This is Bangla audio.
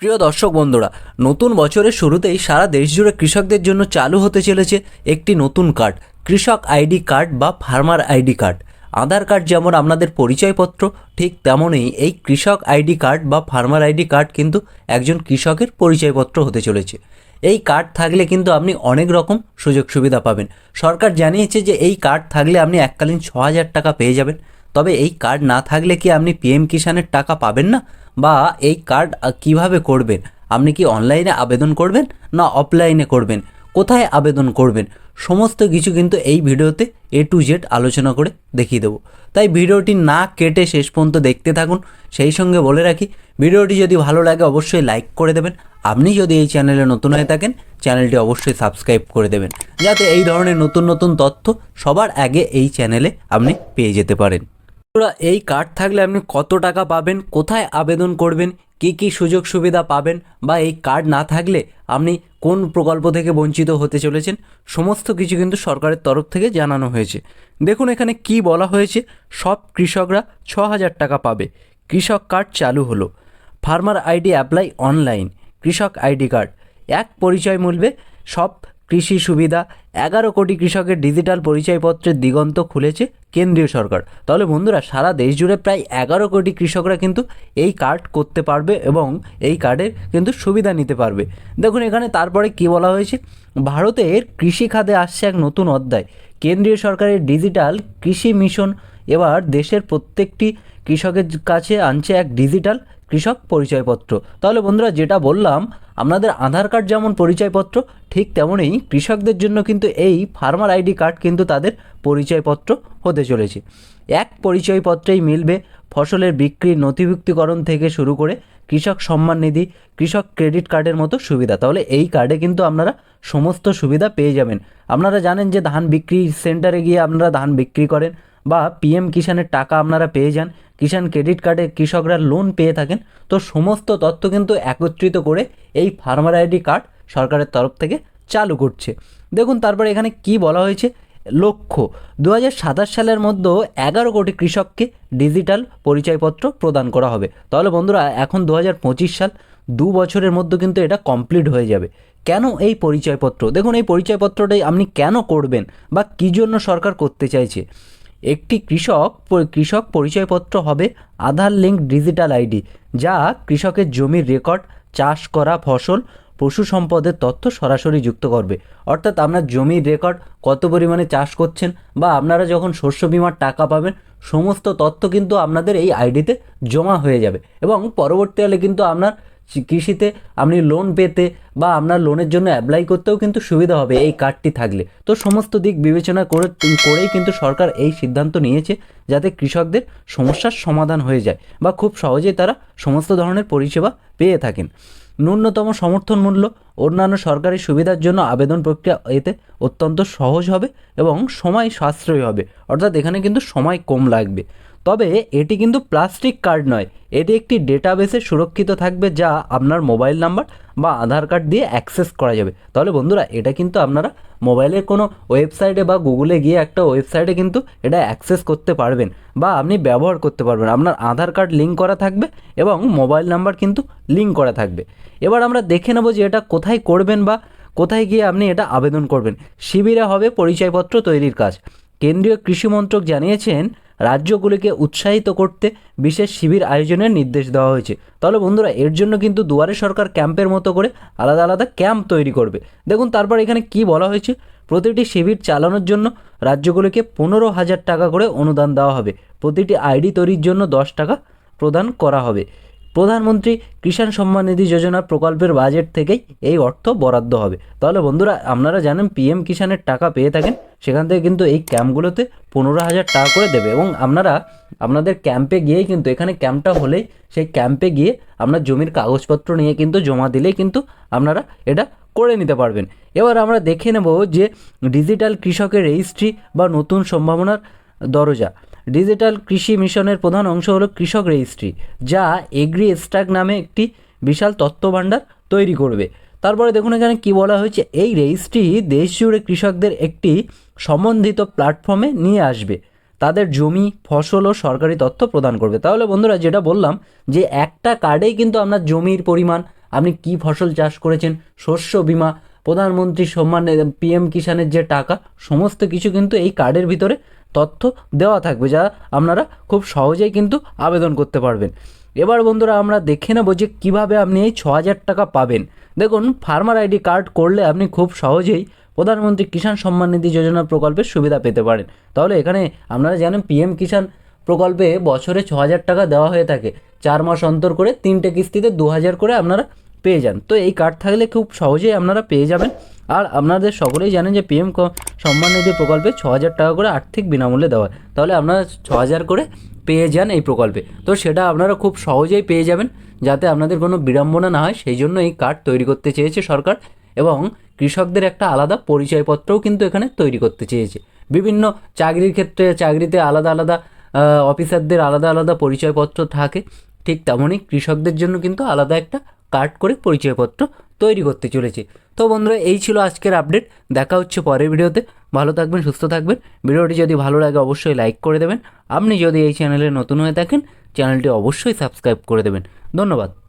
প্রিয় দর্শক বন্ধুরা, নতুন বছরের শুরুতেই সারা দেশ জুড়ে কৃষকদের জন্য চালু হতে চলেছে একটি নতুন কার্ড, কৃষক আইডি কার্ড বা farmer ID card. Aadhaar card যেমন আপনাদের পরিচয়পত্র, ঠিক তেমনই এই কৃষক আইডি কার্ড বা ফার্মার আইডি কার্ড কিন্তু একজন কৃষকের পরিচয়পত্র হতে চলেছে। এই কার্ড থাকলে কিন্তু আপনি অনেক রকম সুযোগ সুবিধা পাবেন। সরকার জানিয়েছে যে এই কার্ড থাকলে আপনি এককালীন ছ হাজার টাকা পেয়ে যাবেন। তবে এই কার্ড না থাকলে কি আপনি পিএম কিষানের টাকা পাবেন না? বা এই কার্ড কীভাবে করবেন? আপনি কি অনলাইনে আবেদন করবেন না অফলাইনে করবেন? কোথায় আবেদন করবেন? সমস্ত কিছু কিন্তু এই ভিডিওতে এ টু জেড আলোচনা করে দেখিয়ে দেবো। তাই ভিডিওটি না কেটে শেষ পর্যন্ত দেখতে থাকুন। সেই সঙ্গে বলে রাখি, ভিডিওটি যদি ভালো লাগে অবশ্যই লাইক করে দেবেন। আপনি যদি এই চ্যানেলে নতুন হয়ে থাকেন চ্যানেলটি অবশ্যই সাবস্ক্রাইব করে দেবেন। যাতে এই ধরনের নতুন নতুন তথ্য সবার আগে এই চ্যানেলে আপনি পেয়ে যেতে পারেন। বন্ধুরা, এই কার্ড থাকলে আপনি কত টাকা পাবেন কোথায় আবেদন করবেন কি কি সুযোগ সুবিধা পাবেন বা এই কার্ড না থাকলে আপনি কোন প্রকল্প থেকে বঞ্চিত হতে চলেছেন সমস্ত কিছু কিন্তু সরকারের তরফ থেকে জানানো হয়েছে। দেখুন এখানে কি বলা হয়েছে সব কৃষকরা ছ হাজার টাকা পাবে। কৃষক কার্ড চালু হলো। ফার্মার আইডি অ্যাপ্লাই অনলাইন কৃষক আইডি কার্ড এক পরিচয় মূল্যে সব কৃষি সুবিধা, এগারো কোটি কৃষকের ডিজিটাল পরিচয়পত্রের দিগন্ত খুলেছে কেন্দ্রীয় সরকার। তাহলে বন্ধুরা, সারা দেশ জুড়ে প্রায় এগারো কোটি কৃষকরা কিন্তু এই কার্ড করতে পারবে এবং এই কার্ডের কিন্তু সুবিধা নিতে পারবে। দেখুন, এখানে তারপরে কি বলা হয়েছে? ভারতের কৃষি খাতে আসছে এক নতুন অধ্যায়। কেন্দ্রীয় সরকারের ডিজিটাল কৃষি মিশন এবার দেশের প্রত্যেকটি কৃষকের কাছে আনছে এক ডিজিটাল কৃষক পরিচয়পত্র। তাহলে বন্ধুরা, যেটা বললাম আপনাদের আধার কার্ড যেমন পরিচয়পত্র, ঠিক তেমনই কৃষকদের জন্য কিন্তু এই ফার্মার আইডি কার্ড কিন্তু তাদের পরিচয়পত্র হতে চলেছে। এক পরিচয়পত্রেই মিলবে ফসলের বিক্রি নথিভুক্তিকরণ থেকে শুরু করে কৃষক সম্মান নিধি, কৃষক ক্রেডিট কার্ডের মতো সুবিধা। তাহলে এই কার্ডে কিন্তু আপনারা সমস্ত সুবিধা পেয়ে যাবেন। আপনারা জানেন যে ধান বিক্রি সেন্টারে গিয়ে আপনারা ধান বিক্রি করেন বা পিএম কিষানের টাকা আপনারা পেয়ে যান। কিষাণ ক্রেডিট কার্ডে কৃষকরা লোন পেয়ে থাকেন, তো সমস্ত তথ্য কিন্তু একত্রিত করে এই ফার্মার আইডি কার্ড সরকারের তরফ থেকে চালু করছে। দেখুন, তারপরে এখানে কি বলা হয়েছে? লক্ষ্য দু হাজার সাতাশ সালের মধ্যে এগারো কোটি কৃষককে ডিজিটাল পরিচয়পত্র প্রদান করা হবে। তাহলে বন্ধুরা, এখন দু হাজার পঁচিশ সাল, দু বছরের মধ্যে কিন্তু এটা কমপ্লিট হয়ে যাবে। কেন এই পরিচয়পত্র? দেখুন, এই পরিচয়পত্রটাই আপনি কেন করবেন বা কী জন্য সরকার করতে চাইছে? একটি কৃষক কৃষক পরিচয়পত্র হবে আধার লিঙ্ক ডিজিটাল আইডি, যা কৃষকের জমির রেকর্ড, চাষ করা ফসল, পশু সম্পদের তথ্য সরাসরি যুক্ত করবে। অর্থাৎ আপনার জমির রেকর্ড, কত পরিমাণে চাষ করছেন বা আপনারা যখন শস্য বিমার টাকা পাবেন, সমস্ত তথ্য কিন্তু আপনাদের এই আইডিতে জমা হয়ে যাবে। এবং পরবর্তীকালে কিন্তু আপনার কৃষিতে আপনি লোন পেতে বা আপনার লোনের জন্য অ্যাপ্লাই করতেও কিন্তু সুবিধা হবে এই কার্ডটি থাকলে। তো সমস্ত দিক বিবেচনা করে করেই কিন্তু সরকার এই সিদ্ধান্ত নিয়েছে যাতে কৃষকদের সমস্যার সমাধান হয়ে যায় বা খুব সহজেই তারা সমস্ত ধরনের পরিষেবা পেয়ে থাকেন। ন্যূনতম সমর্থন মূল্য অন্যান্য সরকারি সুবিধার জন্য আবেদন প্রক্রিয়া এতে অত্যন্ত সহজ হবে এবং সময় সাশ্রয়ী হবে। অর্থাৎ এখানে কিন্তু সময় কম লাগবে। তবে এটি কিন্তু প্লাস্টিক কার্ড নয়। এটি একটি ডেটাবেসে সুরক্ষিত থাকবে যা আপনার মোবাইল নাম্বার বা আধার কার্ড দিয়ে অ্যাক্সেস করা যাবে। তাহলে বন্ধুরা, এটা কিন্তু আপনারা মোবাইলের কোনো ওয়েবসাইটে বা গুগলে গিয়ে একটা ওয়েবসাইটে কিন্তু এটা অ্যাক্সেস করতে পারবেন বা আপনি ব্যবহার করতে পারবেন। আপনার আধার কার্ড লিঙ্ক করা থাকবে এবং মোবাইল নাম্বার কিন্তু লিঙ্ক করা থাকবে। এবার আমরা দেখে নেব যে এটা কোথায় করবেন বা কোথায় গিয়ে আপনি এটা আবেদন করবেন। শিবিরে হবে পরিচয়পত্র তৈরির কাজ। কেন্দ্রীয় কৃষি মন্ত্রক জানিয়েছেন রাজ্যগুলিকে উৎসাহিত করতে বিশেষ শিবির আয়োজনের নির্দেশ দেওয়া হয়েছে। তাহলে বন্ধুরা, এর জন্য কিন্তু দুয়ারে সরকার ক্যাম্পের মতো করে আলাদা আলাদা ক্যাম্প তৈরি করবে। দেখুন, তারপর এখানে কি বলা হয়েছে? প্রতিটি শিবির চালানোর জন্য রাজ্যগুলিকে পনেরো হাজার টাকা করে অনুদান দেওয়া হবে। প্রতিটি আইডি তৈরির জন্য দশ টাকা প্রদান করা হবে। প্রধানমন্ত্রী কিষাণ সম্মান নিধি যোজনা প্রকল্পের বাজেট থেকেই এই অর্থ বরাদ্দ হবে। তাহলে বন্ধুরা, আপনারা জানেন পিএম কিষাণের টাকা পেয়ে থাকেন, সেখান থেকে কিন্তু এই ক্যাম্পগুলোতে পনেরো হাজার টাকা করে দেবে এবং আপনারা আপনাদের ক্যাম্পে গিয়েই কিন্তু, এখানে ক্যাম্পটা হলেই সেই ক্যাম্পে গিয়ে আপনার জমির কাগজপত্র নিয়ে কিন্তু জমা দিলেই কিন্তু আপনারা এটা করে নিতে পারবেন। এবার আমরা দেখে নেব যে ডিজিটাল কৃষকের রেজিস্ট্রি বা নতুন সম্ভাবনার দরজা। ডিজিটাল কৃষি মিশনের প্রধান অংশ হলো কৃষক রেজিস্ট্রি, যা এগ্রি স্ট্যাক নামে একটি বিশাল তথ্য ভাণ্ডার তৈরি করবে। তারপরে দেখুন এখানে কি বলা হয়েছে, এই রেজিস্ট্রি দেশ জুড়ে কৃষকদের একটি সম্বন্ধিত প্ল্যাটফর্মে নিয়ে আসবে। তাদের জমি, ফসল ও সরকারি তথ্য প্রদান করবে। তাহলে বন্ধুরা, যেটা বললাম যে একটা কার্ডেই কিন্তু আপনার জমির পরিমাণ, আপনি কি ফসল চাষ করেছেন, শস্য বিমা, প্রধানমন্ত্রী সম্মান পিএম কিষানের যে টাকা, সমস্ত কিছু কিন্তু এই কার্ডের ভিতরে তথ্য দেওয়া থাকবে যা আপনারা খুব সহজেই কিন্তু আবেদন করতে পারবেন। এবার বন্ধুরা আমরা দেখে নেব যে কীভাবে আপনি এই ছ হাজার টাকা পাবেন। দেখুন, ফার্মার আইডি কার্ড করলে আপনি খুব সহজেই প্রধানমন্ত্রী কিষাণ সম্মান নিধি যোজনা প্রকল্পের সুবিধা পেতে পারেন। তাহলে এখানে আপনারা জানেন, পিএম কিষাণ প্রকল্পে বছরে ছ হাজার টাকা দেওয়া হয়ে থাকে। চার মাস অন্তর করে তিনটে কিস্তিতে দু হাজার করে আপনারা পেয়ে যান। তো এই কার্ড থাকলে খুব সহজেই আপনারা পেয়ে যাবেন। আর আপনাদের সকলেই জানেন যে পিএম সম্মান নিধি প্রকল্পে ছ হাজার টাকা করে আর্থিক বিনামূল্যে দেওয়া হয়। তাহলে আপনারা ছ হাজার করে পেয়ে যান এই প্রকল্পে। তো সেটা আপনারা খুব সহজেই পেয়ে যাবেন, যাতে আপনাদের কোনো বিড়ম্বনা না হয়। সেই জন্য এই কার্ড তৈরি করতে চেয়েছে সরকার এবং কৃষকদের একটা আলাদা পরিচয়পত্রও কিন্তু এখানে তৈরি করতে চেয়েছে। বিভিন্ন চাকরির ক্ষেত্রে চাকরিতে আলাদা আলাদা অফিসারদের আলাদা আলাদা পরিচয়পত্র থাকে। ঠিক তেমনই কৃষকদের জন্য কিন্তু আলাদা একটা কার্ড করে পরিচয়পত্র তৈরি করতে চলেছে। তো বন্ধুরা, এই ছিল আজকের আপডেট। দেখা হচ্ছে পরের ভিডিওতে। ভালো থাকবেন, সুস্থ থাকবেন। ভিডিওটি যদি ভালো লাগে, অবশ্যই লাইক করে দেবেন। আপনি যদি এই চ্যানেলে নতুন হয়ে থাকেন, চ্যানেলটি অবশ্যই সাবস্ক্রাইব করে দেবেন। ধন্যবাদ।